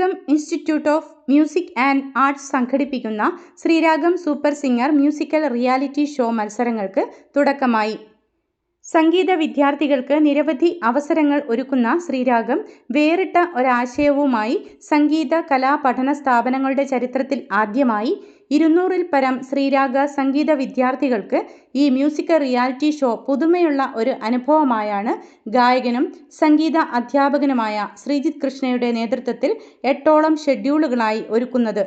Sreeragam institute of music and arts സംഘടിപ്പിക്കുന്ന Sreeragam super singer musical reality show മത്സരങ്ങൾക്ക് തുടക്കമായി. സംഗീത വിദ്യാർത്ഥികൾക്ക് നിരവധി അവസരങ്ങൾ ഒരുക്കുന്ന ശ്രീരാഗം വേറിട്ട ഒരാശയവുമായി സംഗീത കലാ പഠന സ്ഥാപനങ്ങളുടെ ചരിത്രത്തിൽ ആദ്യമായി ഇരുന്നൂറിൽ പരം ശ്രീരാഗ സംഗീത വിദ്യാർത്ഥികൾക്ക് ഈ മ്യൂസിക്കൽ റിയാലിറ്റി ഷോ പുതുമയുള്ള ഒരു അനുഭവമായാണ് ഗായകനും സംഗീത അധ്യാപകനുമായ ശ്രീജിത് കൃഷ്ണയുടെ നേതൃത്വത്തിൽ എട്ടോളം ഷെഡ്യൂളുകളായി ഒരുക്കുന്നത്.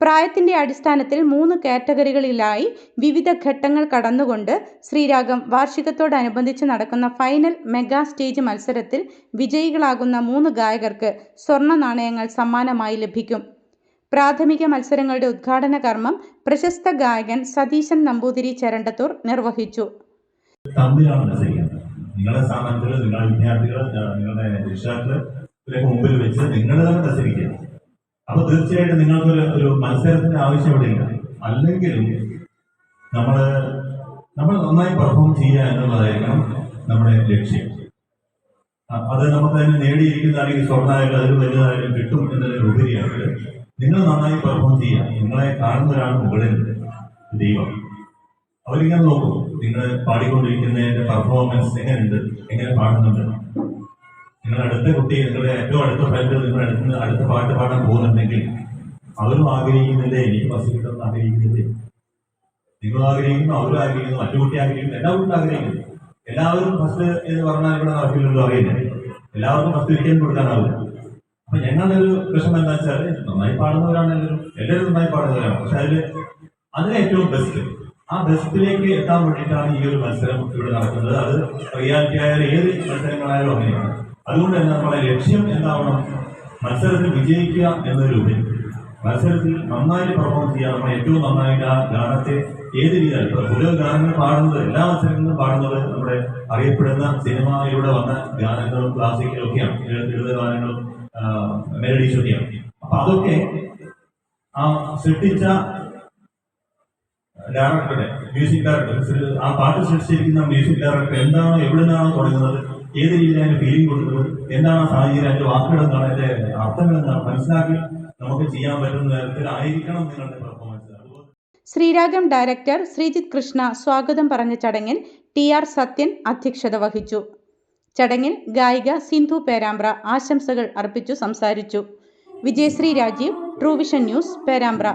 പ്രായത്തിന്റെ അടിസ്ഥാനത്തിൽ മൂന്ന് കാറ്റഗറികളിലായി വിവിധ ഘട്ടങ്ങൾ കടന്നുകൊണ്ട് ശ്രീരാഗം വാർഷികത്തോടനുബന്ധിച്ച് നടക്കുന്ന ഫൈനൽ മെഗാ സ്റ്റേജ് മത്സരത്തിൽ വിജയികളാകുന്ന മൂന്ന് ഗായകർക്ക് സ്വർണ നാണയങ്ങൾ സമ്മാനമായി ലഭിക്കും. പ്രാഥമിക മത്സരങ്ങളുടെ ഉദ്ഘാടന കർമ്മം പ്രശസ്ത ഗായകൻ സതീശൻ നമ്പൂതിരി ചരണ്ടത്തൂർ നിർവഹിച്ചു. നിങ്ങളുടെ നിങ്ങളുടെ മുമ്പിൽ വെച്ച് നിങ്ങൾ തന്നെ അപ്പൊ തീർച്ചയായിട്ടും നിങ്ങൾക്ക് ഒരു മത്സരത്തിന്റെ ആവശ്യം ഇവിടെ ഇല്ല. അല്ലെങ്കിലും നമ്മൾ നമ്മൾ നന്നായി പെർഫോം ചെയ്യുക എന്നുള്ളതായിരിക്കണം നമ്മുടെ ലക്ഷ്യം. അത് നമുക്ക് തന്നെ നേടിയിരിക്കുന്നതാണെങ്കിൽ സ്വർണമായാലും അതിൽ വലുതായാലും കിട്ടും ഉപരിയായിട്ട് നിങ്ങൾ നന്നായി പെർഫോം ചെയ്യുക. നിങ്ങളെ കാണുന്നവരാണ് മുകളിൽ ദൈവം. അവരിങ്ങനെ നോക്കും. നിങ്ങൾ പാടിക്കൊണ്ടിരിക്കുന്നതിന്റെ പെർഫോമൻസ് എങ്ങനെയുണ്ട്? എങ്ങനെ പാടുന്നുണ്ട്? നിങ്ങളുടെ അടുത്ത കുട്ടി നിങ്ങളുടെ ഏറ്റവും അടുത്ത ഫ്രണ്ട് നിങ്ങളുടെ അടുത്ത് അടുത്ത പാട്ട് പാടാൻ പോകുന്നുണ്ടെങ്കിൽ അവരും ആഗ്രഹിക്കുന്നില്ലേ? എനിക്ക് ബസ് കിട്ടുന്ന ആഗ്രഹിക്കുന്നില്ലേ? നിങ്ങൾ ആഗ്രഹിക്കുന്നു അവരും ആഗ്രഹിക്കുന്നു മറ്റു കുട്ടി ആഗ്രഹിക്കുന്നു എല്ലാവരും ആഗ്രഹിക്കുന്നു. എല്ലാവരും ഫസ്റ്റ് എന്ന് പറഞ്ഞാൽ ഇവിടെ നടക്കില്ലെന്ന് അറിയില്ല. എല്ലാവർക്കും ഫസ്റ്റ് ഒരിക്കലും കൊടുക്കാനാവില്ല. അപ്പൊ ഞങ്ങളുടെ ഒരു പ്രശ്നം എന്താ വെച്ചാൽ നന്നായി പാടുന്നവരാണ് എല്ലാവരും. എല്ലാവരും നന്നായി പാടുന്നവരാണ്. പക്ഷെ അതിൽ അതിന് ഏറ്റവും ബെസ്റ്റ് ആ ബെസ്റ്റിലേക്ക് എത്താൻ വേണ്ടിയിട്ടാണ് ഈ ഒരു മത്സരം ഇവിടെ നടക്കുന്നത്. അത് റിയാലിറ്റി ആയാലും ഏത് മത്സരങ്ങളായാലും അങ്ങനെയാണ്. അതുകൊണ്ട് തന്നെ നമ്മുടെ ലക്ഷ്യം എന്താവണം? മത്സരത്തിൽ വിജയിക്കുക എന്നതിലുപരി മത്സരത്തിൽ നന്നായി പെർഫോം ചെയ്യാറുള്ള ഏറ്റവും നന്നായിട്ട് ആ ഗാനത്തെ ഏത് രീതിയിൽ ഇപ്പൊ പുതിയ ഗാനങ്ങൾ പാടുന്നത് എല്ലാ മത്സരങ്ങളിലും പാടുന്നത് നമ്മുടെ അറിയപ്പെടുന്ന സിനിമയിലൂടെ വന്ന ഗാനങ്ങളും ക്ലാസിക്കലും ഒക്കെയാണ്. എഴുത ഗാനങ്ങളും മെലഡീസും ഒക്കെയാണ്. അപ്പൊ അതൊക്കെ ആ സൃഷ്ടിച്ച ഡയറക്ടറുടെ മ്യൂസിക് ഡയറക്ടർ ആ പാട്ട് സൃഷ്ടിച്ചിരിക്കുന്ന മ്യൂസിക് ഡയറക്ടർ എന്താണോ എവിടെ നിന്നാണോ തുടങ്ങുന്നത് ഏത് രീതിയിൽ ഫീലിംഗ് കൊടുക്കുന്നത് എന്താണ് സാഹചര്യം അതിന്റെ വാക്കുകൾ എന്താണ് അതിന്റെ അർത്ഥങ്ങൾ എന്താണ് മനസ്സിലാക്കി നമുക്ക് ചെയ്യാൻ പറ്റുന്ന തരത്തിലായിരിക്കണം നിങ്ങളുടെ പെർഫോമൻസ് ശ്രീരാഗം ഡയറക്ടർ ശ്രീജിത് കൃഷ്ണ സ്വാഗതം പറഞ്ഞ ചടങ്ങിൽ ടി ആർ സത്യൻ അധ്യക്ഷത വഹിച്ചു. ചടങ്ങിൽ ഗായിക സിന്ധു പേരാമ്പ്ര ആശംസകൾ അർപ്പിച്ചു സംസാരിച്ചു. Vijayasree Rajeev Truevision news Perambra.